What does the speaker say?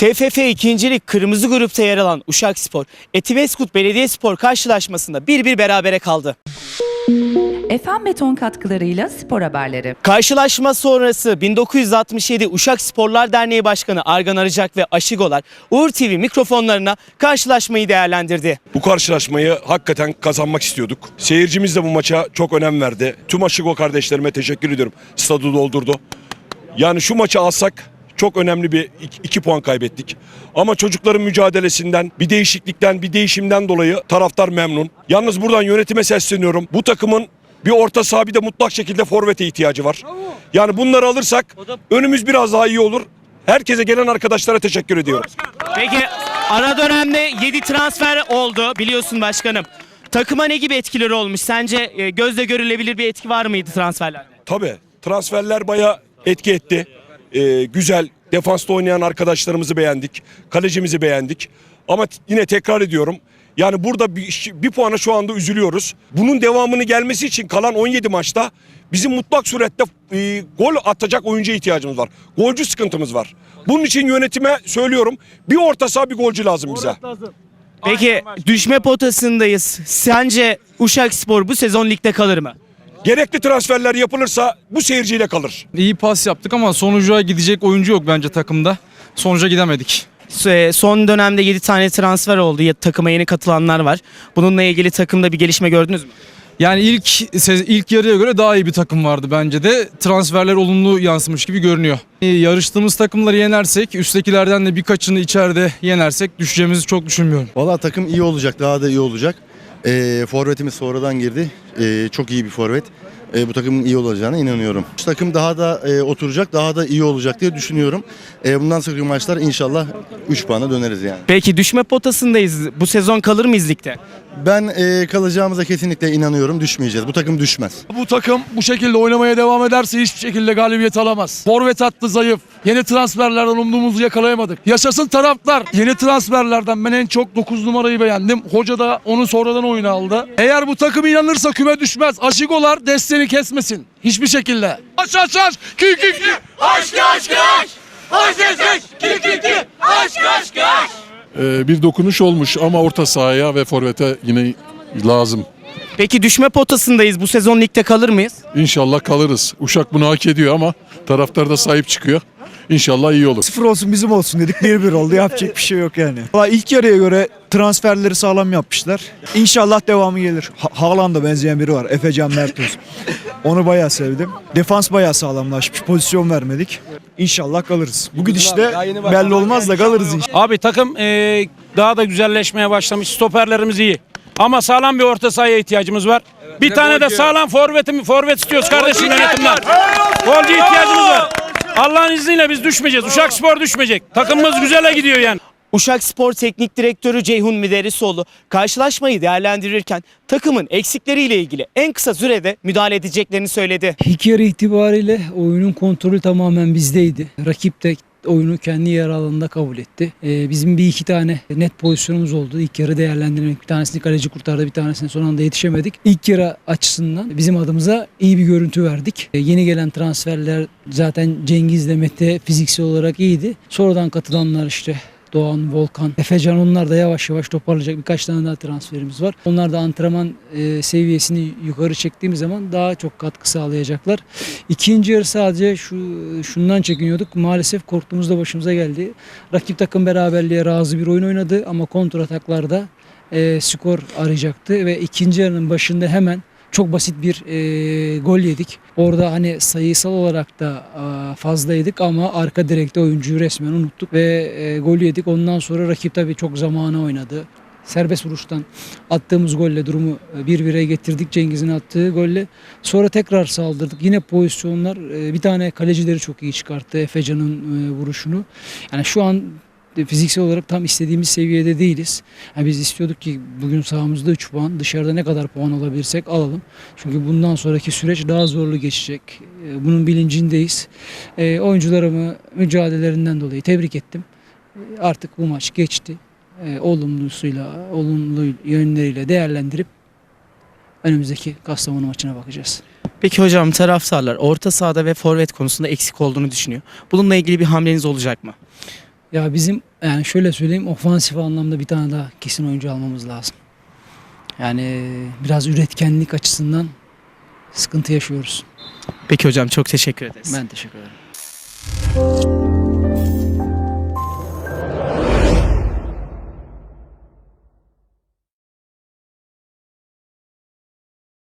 TFF 2. Lig Kırmızı Grup'ta yer alan Uşakspor, Etimeskut Belediyespor karşılaşmasında 1-1 berabere kaldı. Efem Beton katkılarıyla spor haberleri. Karşılaşma sonrası 1967 Uşak Sporlar Derneği Başkanı Argan Arıcak ve Aşigolar Uğur TV mikrofonlarına karşılaşmayı değerlendirdi. Bu karşılaşmayı hakikaten kazanmak istiyorduk. Seyircimiz de bu maça çok önem verdi. Tüm Aşıgo kardeşlerime teşekkür ediyorum. Stadı doldurdu. Yani şu maçı alsak çok önemli bir iki, iki puan kaybettik. Ama çocukların mücadelesinden, bir değişiklikten, bir değişimden dolayı taraftar memnun. Yalnız buradan yönetime sesleniyorum. Bu takımın bir orta saha bir de mutlak şekilde forvete ihtiyacı var. Yani bunları alırsak önümüz biraz daha iyi olur. Herkese gelen arkadaşlara teşekkür ediyorum. Peki ara dönemde 7 transfer oldu biliyorsun başkanım. Takıma ne gibi etkileri olmuş? Sence e, gözle görülebilir bir etki var mıydı transferlerde? Tabii transferler baya etki etti. Ee, güzel defansta oynayan arkadaşlarımızı beğendik. Kalecimizi beğendik. Ama yine tekrar ediyorum. Yani burada bir, bir puana şu anda üzülüyoruz. Bunun devamını gelmesi için kalan 17 maçta bizim mutlak surette e, gol atacak oyuncuya ihtiyacımız var. Golcü sıkıntımız var. Bunun için yönetime söylüyorum. Bir orta saha bir golcü lazım bize. Peki düşme potasındayız. Sence Uşakspor bu sezon ligde kalır mı? Gerekli transferler yapılırsa bu seyirciyle kalır. İyi pas yaptık ama sonuca gidecek oyuncu yok bence takımda. Sonuca gidemedik. E, Son dönemde 7 tane transfer oldu. Ya- Takıma yeni katılanlar var. Bununla ilgili takımda bir gelişme gördünüz mü? Yani ilk ilk yarıya göre daha iyi bir takım vardı bence de. Transferler olumlu yansımış gibi görünüyor. Ee, Yarıştığımız takımları yenersek, üsttekilerden de birkaçını içeride yenersek düşeceğimizi çok düşünmüyorum. Valla takım iyi olacak, daha da iyi olacak. Ee, forvetimiz sonradan girdi. Ee, çok iyi bir forvet. Ee, bu takımın iyi olacağına inanıyorum. Şu takım daha da e, oturacak, daha da iyi olacak diye düşünüyorum. Ee, bundan sonraki maçlar inşallah 3 puana döneriz yani. Peki düşme potasındayız. Bu sezon kalır mıyız ligde? Ben e, kalacağımıza kesinlikle inanıyorum. Düşmeyeceğiz. Bu takım düşmez. Bu takım bu şekilde oynamaya devam ederse hiçbir şekilde galibiyet alamaz. Forvet hattı zayıf. Yeni transferlerden umduğumuzu yakalayamadık. Yaşasın taraftar. Yeni transferlerden ben en çok 9 numarayı beğendim. Hoca da onu sonradan oyuna aldı. Eğer bu takım inanırsa küme düşmez. Aşigolar desteğini kesmesin. Hiçbir şekilde. Aç aç aç. Ki ki ki. Aşk aşk aşk. Aşk aşk aşk. Ki ki ki. Aşk aşk aşk. Ee, bir dokunuş olmuş ama orta sahaya ve forvete yine lazım. Peki düşme potasındayız. Bu sezon ligde kalır mıyız? İnşallah kalırız. Uşak bunu hak ediyor ama taraftar da sahip çıkıyor. İnşallah iyi olur. Sıfır olsun bizim olsun dedik 1-1 oldu yapacak bir şey yok yani. Valla ilk yarıya göre transferleri sağlam yapmışlar. İnşallah devamı gelir. Ha- Haaland'a benzeyen biri var Efecan Mertoz. Onu bayağı sevdim. Defans bayağı sağlamlaşmış. Pozisyon vermedik. İnşallah kalırız. Bu gidişte belli olmaz da kalırız inşallah. Abi takım eee, daha da güzelleşmeye başlamış. Stoperlerimiz iyi. Ama sağlam bir orta sahaya ihtiyacımız var. bir tane de sağlam forvetim forvet istiyoruz kardeşim yönetimden. Golcü ihtiyacımız var. Allah'ın izniyle biz düşmeyeceğiz. Uşak Spor düşmeyecek. Takımımız güzele gidiyor yani. Uşak Spor Teknik Direktörü Ceyhun Müderrisoğlu karşılaşmayı değerlendirirken takımın eksikleriyle ilgili en kısa sürede müdahale edeceklerini söyledi. İlk yarı itibariyle oyunun kontrolü tamamen bizdeydi. Rakip de oyunu kendi yer alanında kabul etti. Ee, bizim bir iki tane net pozisyonumuz oldu. İlk yarı değerlendirmek. Bir tanesini kaleci kurtardı, bir tanesini son anda yetişemedik. İlk yarı açısından bizim adımıza iyi bir görüntü verdik. Ee, yeni gelen transferler zaten Cengiz'le Mete fiziksel olarak iyiydi. Sonradan katılanlar işte Doğan, Volkan, Efecan onlar da yavaş yavaş toparlayacak. Birkaç tane daha transferimiz var. Onlar da antrenman e, seviyesini yukarı çektiğimiz zaman daha çok katkı sağlayacaklar. İkinci yarı sadece şu şundan çekiniyorduk. Maalesef korktuğumuzda başımıza geldi. Rakip takım beraberliğe razı bir oyun oynadı ama kontrataklarda e, skor arayacaktı ve ikinci yarının başında hemen çok basit bir e, gol yedik. Orada hani sayısal olarak da e, fazlaydık ama arka direkte oyuncuyu resmen unuttuk ve e, gol yedik. Ondan sonra rakip tabii çok zamana oynadı. Serbest vuruştan attığımız golle durumu 1-1'e getirdik Cengiz'in attığı golle. Sonra tekrar saldırdık. Yine pozisyonlar e, bir tane kalecileri çok iyi çıkarttı Efecan'ın e, vuruşunu. Yani şu an fiziksel olarak tam istediğimiz seviyede değiliz. Yani biz istiyorduk ki bugün sahamızda 3 puan, dışarıda ne kadar puan alabilirsek alalım. Çünkü bundan sonraki süreç daha zorlu geçecek. E, Bunun bilincindeyiz. E, oyuncularımı mücadelelerinden dolayı tebrik ettim. E, Artık bu maç geçti. E, olumlusuyla, olumlu yönleriyle değerlendirip önümüzdeki Kastamonu maçına bakacağız. Peki hocam taraftarlar orta sahada ve forvet konusunda eksik olduğunu düşünüyor. Bununla ilgili bir hamleniz olacak mı? Ya bizim Yani şöyle söyleyeyim ofansif anlamda bir tane daha kesin oyuncu almamız lazım. Yani biraz üretkenlik açısından sıkıntı yaşıyoruz. Peki hocam çok teşekkür ederiz. Ben teşekkür ederim.